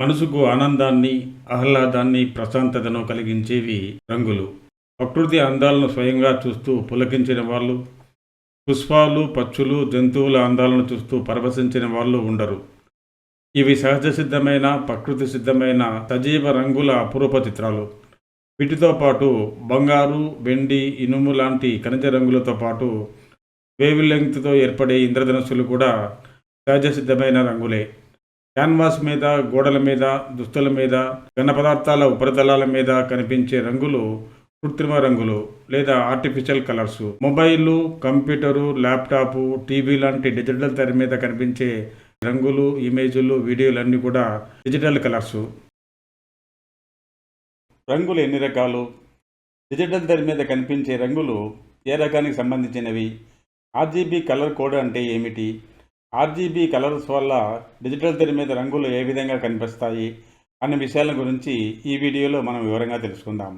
మనసుకు ఆనందాన్ని ఆహ్లాదాన్ని ప్రశాంతతను కలిగించేవి రంగులు. ప్రకృతి అందాలను స్వయంగా చూస్తూ పులకించిన వాళ్ళు పుష్పాలు పచ్చులు జంతువుల అందాలను చూస్తూ పరవశించిన వాళ్ళు ఉండరు. ఇవి సహజ సిద్ధమైన ప్రకృతి సిద్ధమైన సజీవ రంగుల అపురూప చిత్రాలు. వీటితో పాటు బంగారు వెండి ఇనుము లాంటి ఖనిజ రంగులతో పాటు వేవ్ లెంగ్త్తో ఏర్పడే ఇంద్రధనుస్సులు కూడా సహజ సిద్ధమైన రంగులే. క్యాన్వాస్ మీద గోడల మీద దుస్తుల మీద ఘన పదార్థాల ఉపరితలాల మీద కనిపించే రంగులు కృత్రిమ రంగులు లేదా artificial colours mobile computer laptop TV లాంటి డిజిటల్ తెర మీద కనిపించే రంగులు ఇమేజ్లు వీడియోలు అన్నీ కూడా డిజిటల్ కలర్స్. రంగులు ఎన్ని రకాలు? డిజిటల్ తెర మీద కనిపించే రంగులు ఏ రకానికి సంబంధించినవి? ఆర్జీబీ కలర్ కోడ్ అంటే ఏమిటి? ఆర్జీబీ కలర్స్ వల్ల డిజిటల్ తెర మీద రంగులు ఏ విధంగా కనిపిస్తాయి అనే విషయాల గురించి ఈ వీడియోలో మనం వివరంగా తెలుసుకుందాం.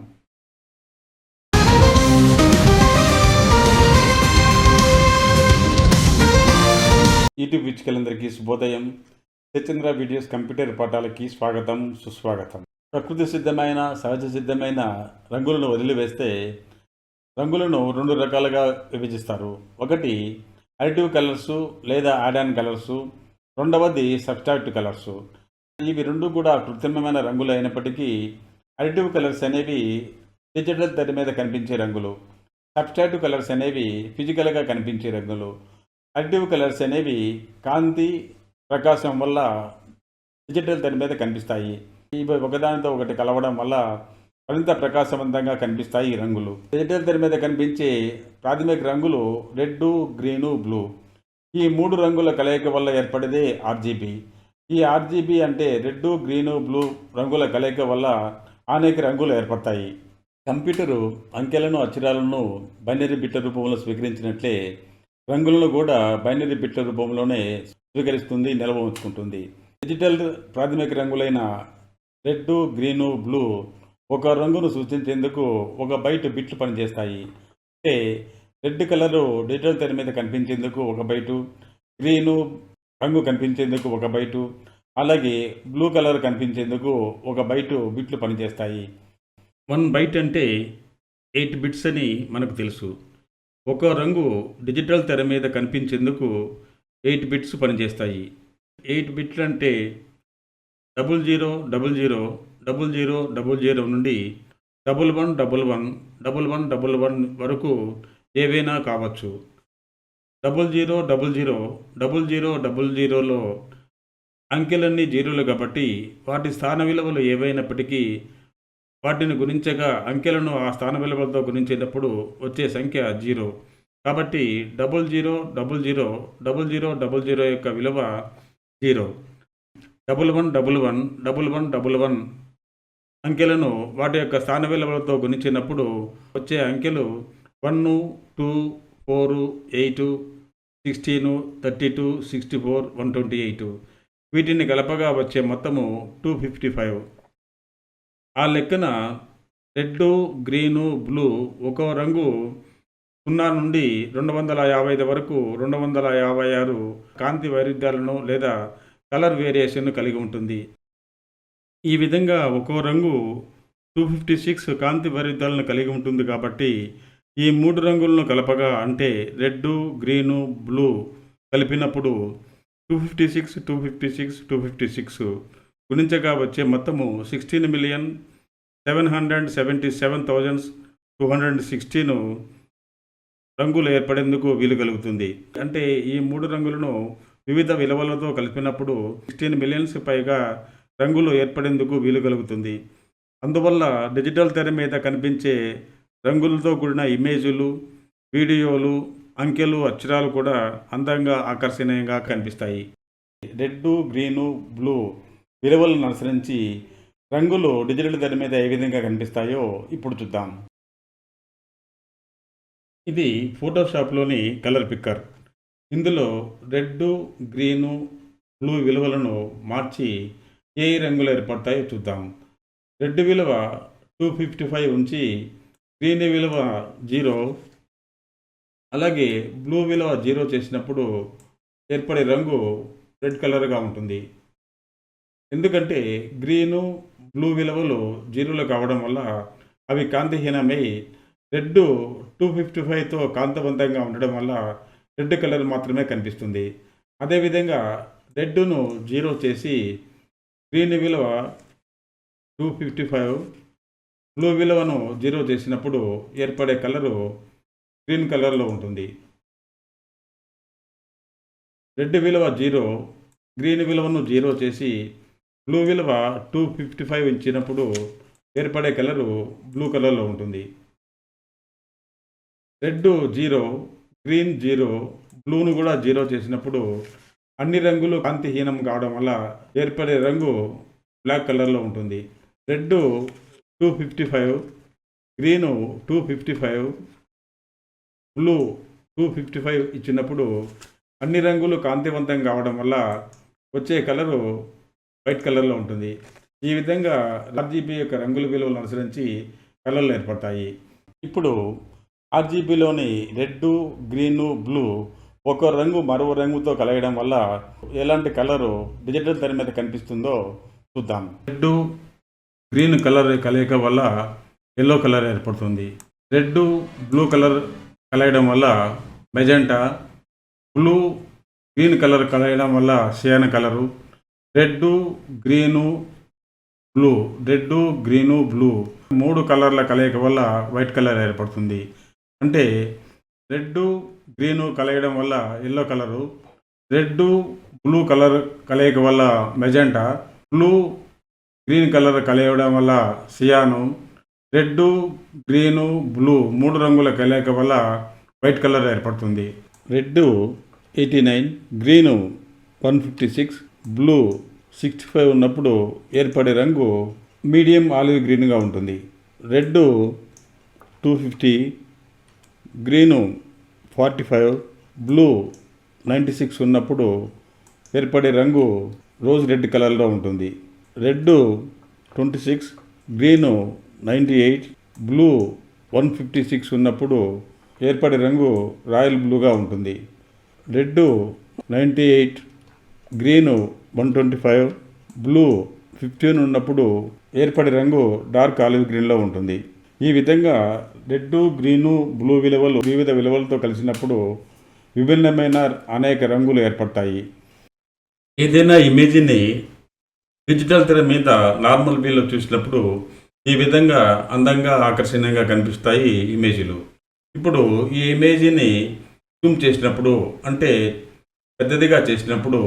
యూట్యూబ్ వీక్షకులందరికీ శుభోదయం. సత్యంద్ర వీడియోస్ కంప్యూటర్ పాఠాలకి స్వాగతం సుస్వాగతం. ప్రకృతి సిద్ధమైన సహజ సిద్ధమైన రంగులను వదిలివేస్తే రంగులను రెండు రకాలుగా విభజిస్తారు. ఒకటి అడిటివ్ కలర్సు లేదా ఆడాన్ కలర్సు రెండవది సబ్స్ట్రాక్ట్ కలర్సు ఇవి రెండు కూడా కృత్రిమమైన రంగులు అయినప్పటికీ అడిటివ్ కలర్స్ అనేవి డిజిటల్ తెర మీద కనిపించే రంగులు. సబ్స్ట్రాక్ట్ కలర్స్ అనేవి ఫిజికల్గా కనిపించే రంగులు. అడిటివ్ కలర్స్ అనేవి కాంతి ప్రకాశం వల్ల డిజిటల్ తెర మీద కనిపిస్తాయి. ఇవి ఒకదానితో ఒకటి కలవడం వల్ల మరింత ప్రకాశవంతంగా కనిపిస్తాయి ఈ రంగులు. డిజిటల్ తెర మీద కనిపించే ప్రాథమిక రంగులు రెడ్ గ్రీను బ్లూ. ఈ మూడు రంగుల కలయిక వల్ల ఏర్పడేదే ఆర్జీబీ. ఈ ఆర్జీబీ అంటే రెడ్ గ్రీను బ్లూ రంగుల కలయిక వల్ల అనేక రంగులు ఏర్పడతాయి. కంప్యూటరు అంకెలను అక్షరాలను బైనరీ బిట్ల రూపంలో స్వీకరించినట్లే రంగులను కూడా బైనరీ బిట్ల రూపంలోనే స్వీకరిస్తుంది నిల్వ ఉంచుకుంటుంది డిజిటల్ ప్రాథమిక రంగులైన రెడ్ గ్రీను బ్లూ ఒక రంగును సూచించేందుకు ఒక బైట్ బిట్లు పనిచేస్తాయి. అంటే రెడ్ కలరు డిజిటల్ తెర మీద కనిపించేందుకు ఒక బైటు గ్రీను రంగు కనిపించేందుకు ఒక బైటు అలాగే బ్లూ కలర్ కనిపించేందుకు ఒక బైటు బిట్లు పనిచేస్తాయి. వన్ బైట్ అంటే ఎయిట్ బిట్స్ అని మనకు తెలుసు. ఒక రంగు డిజిటల్ తెర మీద కనిపించేందుకు ఎయిట్ బిట్స్ పనిచేస్తాయి. ఎయిట్ బిట్లు అంటే double zero double zero double zero double zero నుండి double one double one double one double one వరకు ఏవైనా కావచ్చు. Double zero double zero double zero double జీరోలో అంకెలన్నీ జీరోలు కాబట్టి వాటి స్థాన విలువలు ఏవైనప్పటికీ వాటిని గుణించగా అంకెలను ఆ స్థాన విలువలతో గుణించేటప్పుడు వచ్చే సంఖ్య జీరో. కాబట్టి double zero double zero double zero double zero యొక్క విలువ zero. Double one double one double one double one అంకెలను వాటి యొక్క స్థాన విలువలతో గుణించినప్పుడు వచ్చే అంకెలు one two four eight sixteen thirty two sixty four one twenty eight వీటిని కలపగా వచ్చే మొత్తము టూ ఫిఫ్టీ ఫైవ్ ఆ లెక్కన రెడ్ గ్రీను బ్లూ ఒక్కో రంగు సున్నా నుండి రెండు వందల యాభై ఐదు వరకు రెండు వందల యాభై ఆరు కాంతి వైరుధ్యాలను లేదా కలర్ వేరియేషన్ను కలిగి ఉంటుంది. ఈ విధంగా ఒక్కో రంగు టూ ఫిఫ్టీ సిక్స్ కాంతి వైరుధ్యాలను కలిగి ఉంటుంది కాబట్టి ఈ మూడు రంగులను కలపగా అంటే రెడ్ గ్రీను బ్లూ కలిపినప్పుడు two fifty six two fifty six two fifty six గుణించగా వచ్చే మొత్తము sixteen million seven hundred seventy seven thousand two hundred sixteen రంగులు ఏర్పడేందుకు వీలు కలుగుతుంది. అంటే ఈ మూడు రంగులను వివిధ విలువలతో కలిపినప్పుడు సిక్స్టీన్ మిలియన్స్ పైగా రంగులు ఏర్పడేందుకు వీలు కలుగుతుంది. అందువల్ల డిజిటల్ తెర మీద కనిపించే రంగులతో కూడిన ఇమేజులు వీడియోలు అంకెలు అక్షరాలు కూడా అందంగా ఆకర్షణీయంగా కనిపిస్తాయి. రెడ్ గ్రీను బ్లూ విలువలను అనుసరించి రంగులు డిజిటల్ తెర మీద ఏ విధంగా కనిపిస్తాయో ఇప్పుడు చూద్దాం. ఇది ఫోటోషాప్లోని కలర్ పిక్కర్. ఇందులో రెడ్ గ్రీను బ్లూ విలువలను మార్చి ఏ రంగులు ఏర్పడతాయో చూద్దాం రెడ్ విలువ టూ ఫిఫ్టీ ఫైవ్ ఉంచి గ్రీన్ విలువ జీరో అలాగే బ్లూ విలువ జీరో చేసినప్పుడు ఏర్పడే రంగు రెడ్ కలర్గా ఉంటుంది. ఎందుకంటే గ్రీను బ్లూ విలువలు జీరోలు కావడం వల్ల అవి కాంతిహీనమై రెడ్ టూ ఫిఫ్టీ ఫైవ్తో కాంతవంతంగా ఉండడం వల్ల రెడ్ కలర్ మాత్రమే కనిపిస్తుంది. అదేవిధంగా రెడ్ను జీరో చేసి గ్రీన్ విలువ టూ ఫిఫ్టీ ఫైవ్ బ్లూ విలువను జీరో చేసినప్పుడు ఏర్పడే కలరు గ్రీన్ కలర్లో ఉంటుంది. రెడ్ విలువ జీరో గ్రీన్ విలువను జీరో చేసి బ్లూ విలువ టూ ఫిఫ్టీ ఫైవ్ ఇచ్చినప్పుడు ఏర్పడే కలరు బ్లూ కలర్లో ఉంటుంది. రెడ్ జీరో గ్రీన్ జీరో బ్లూను కూడా జీరో చేసినప్పుడు అన్ని రంగులు కాంతిహీనం కావడం వల్ల ఏర్పడే రంగు బ్లాక్ కలర్లో ఉంటుంది. Red two fifty five green two fifty five blue two fifty five ఇచ్చినప్పుడు అన్ని రంగులు కాంతివంతం కావడం వల్ల వచ్చే కలరు వైట్ కలర్లో ఉంటుంది. ఈ విధంగా ఆర్జీబీ యొక్క రంగుల విలువలను అనుసరించి కలర్లు ఏర్పడతాయి. ఇప్పుడు ఆర్జీబీలోని రెడ్ గ్రీను బ్లూ ఒక రంగు మరో రంగుతో కలగడం వల్ల ఎలాంటి కలరు డిజిటల్ తెర మీద కనిపిస్తుందో చూద్దాం. రెడ్ గ్రీన్ కలర్ కలయిక వల్ల ఎల్లో కలర్ ఏర్పడుతుంది. రెడ్ బ్లూ కలర్ కలయడం వల్ల మెజెంటా బ్లూ గ్రీన్ కలర్ కలయడం వల్ల cyan colour red green blue red green blue. మూడు కలర్ల కలయిక వల్ల వైట్ కలర్ ఏర్పడుతుంది. అంటే రెడ్ గ్రీను కలయడం వల్ల yellow colour red blue colour కలయిక వల్ల మెజెంటా బ్లూ గ్రీన్ కలర్ కలయడం వల్ల సియాను రెడ్ గ్రీను బ్లూ మూడు రంగుల కలయిక వల్ల వైట్ కలర్ ఏర్పడుతుంది. Red eighty nine green one fifty six blue sixty five ఉన్నప్పుడు ఏర్పడే రంగు మీడియం ఆలివ్ గ్రీన్గా ఉంటుంది. Red two fifty green forty five blue ninety six ఉన్నప్పుడు ఏర్పడే రంగు రోజ్ రెడ్ కలర్లో ఉంటుంది. Red twenty six green ninety eight blue one fifty six ఉన్నప్పుడు ఏర్పడే రంగు రాయల్ బ్లూగా ఉంటుంది. Red ninety eight green one twenty five blue fifteen ఉన్నప్పుడు ఏర్పడే రంగు డార్క్ ఆలివ్ గ్రీన్లో ఉంటుంది. ఈ విధంగా రెడ్ గ్రీను బ్లూ విలువలు వివిధ విలువలతో కలిసినప్పుడు విభిన్నమైన అనేక రంగులు ఏర్పడతాయి. ఏదైనా ఇమేజ్ని డిజిటల్ తెర మీద నార్మల్ వీలో చూసినప్పుడు ఈ విధంగా అందంగా ఆకర్షణీయంగా కనిపిస్తాయి ఇమేజీలు. ఇప్పుడు ఈ ఇమేజీని జూమ్ చేసినప్పుడు అంటే పెద్దదిగా చేసినప్పుడు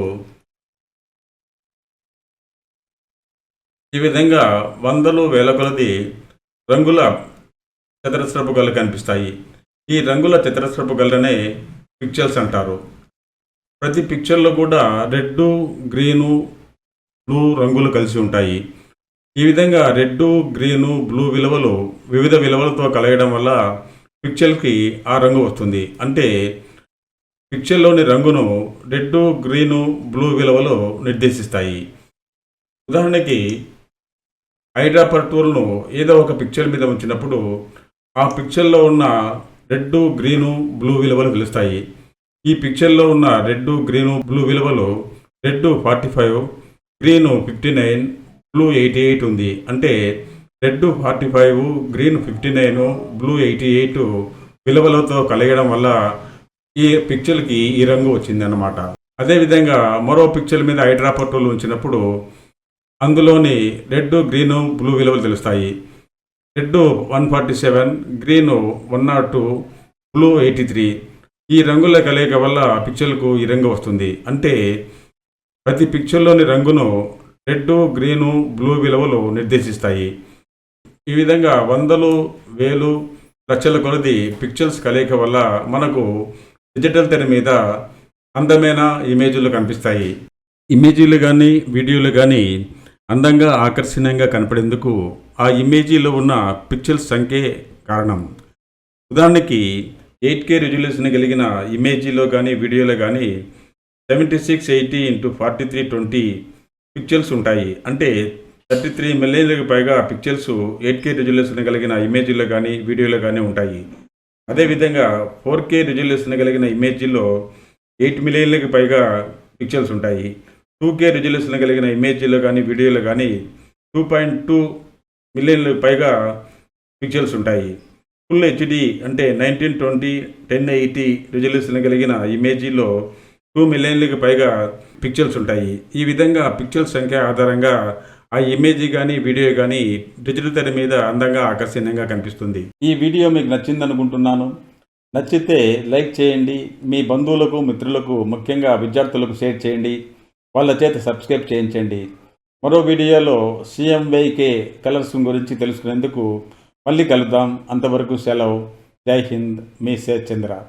ఈ విధంగా వందలు వేల కొలది రంగుల చతురస్రపు గళ్ళు కనిపిస్తాయి. ఈ రంగుల చతురస్రపు గళ్ళనే పిక్చర్స్ అంటారు. ప్రతి పిక్చర్లో కూడా రెడ్ గ్రీను బ్లూ రంగులు కలిసి ఉంటాయి. ఈ విధంగా రెడ్ గ్రీను బ్లూ విలువలు వివిధ విలువలతో కలగడం వల్ల పిక్చర్కి ఆ రంగు వస్తుంది. అంటే పిక్చర్లోని రంగును రెడ్ గ్రీను బ్లూ విలువలు నిర్దేశిస్తాయి. ఉదాహరణకి హైడ్రాపర్ టూల్ను ఏదో ఒక పిక్చర్ మీద ఉంచినప్పుడు ఆ పిక్చర్లో ఉన్న రెడ్ గ్రీను బ్లూ విలువలు పిలుస్తాయి ఈ పిక్చర్లో ఉన్న రెడ్ గ్రీను బ్లూ విలువలు red forty five green fifty nine blue eighty eight ఉంది. అంటే red forty five green fifty nine blue eighty eight విలువలతో కలిగడం వల్ల ఈ పిక్చర్కి ఈ రంగు వచ్చింది అన్నమాట అదేవిధంగా మరో పిక్చర్ మీద హైడ్రాపర్ ఉంచినప్పుడు అందులోని రెడ్ గ్రీను బ్లూ విలువలు తెలుస్తాయి. Red one forty seven green one nought two blue eighty three. ఈ రంగుల కలయిక వల్ల పిక్చర్లకు ఈ రంగు వస్తుంది. అంటే ప్రతి పిక్చర్లోని రంగును రెడ్ గ్రీను బ్లూ విలువలు నిర్దేశిస్తాయి. ఈ విధంగా వందలు వేలు లక్షల కొలది పిక్చర్స్ కలయిక వల్ల మనకు డిజిటల్ తెర మీద అందమైన ఇమేజీలు కనిపిస్తాయి. ఇమేజీలు కానీ వీడియోలు కానీ అందంగా ఆకర్షణీయంగా కనపడేందుకు ఆ ఇమేజీలో ఉన్న పిక్చర్స్ సంఖ్యే కారణం. ఉదాహరణకి ఎయిట్ కే రిజల్యూషన్ కలిగిన ఇమేజీలో కానీ వీడియోలో కానీ seventy six eighty into forty three twenty pictures ఉంటాయి. అంటే థర్టీ త్రీ మిలియన్లకు పైగా పిక్చర్స్ ఎయిట్ కే రిజల్యూషన్ కలిగిన ఇమేజీలో కానీ వీడియోలో కానీ ఉంటాయి. అదేవిధంగా ఫోర్ కే రిజల్యూషన్ కలిగిన ఇమేజీలో ఎయిట్ మిలియన్లకు పైగా పిక్చర్స్ ఉంటాయి. టూ కే రిజల్యూషన్ కలిగిన ఇమేజీలు కానీ వీడియోలు కానీ టూ పాయింట్ టూ మిలియన్లు పైగా పిక్చర్స్ ఉంటాయి. ఫుల్ హెచ్డి అంటే nineteen twenty ten eighty resolution కలిగిన ఇమేజీలో టూ మిలియన్లకు పైగా పిక్చర్స్ ఉంటాయి. ఈ విధంగా పిక్చర్స్ సంఖ్య ఆధారంగా ఆ ఇమేజ్ కానీ వీడియో కానీ డిజిటల్ తెర మీద అందంగా ఆకర్షణీయంగా కనిపిస్తుంది. ఈ వీడియో మీకు నచ్చింది అనుకుంటున్నాను నచ్చితే లైక్ చేయండి. మీ బంధువులకు మిత్రులకు ముఖ్యంగా విద్యార్థులకు షేర్ చేయండి. వాళ్ళ చేత సబ్స్క్రైబ్ చేయించండి. మరో వీడియోలో సిఎంవైకే కలర్స్ గురించి తెలుసుకునేందుకు మళ్ళీ కలుద్దాం. అంతవరకు సెలవు. జై హింద్. మీ శేష్ చంద్ర.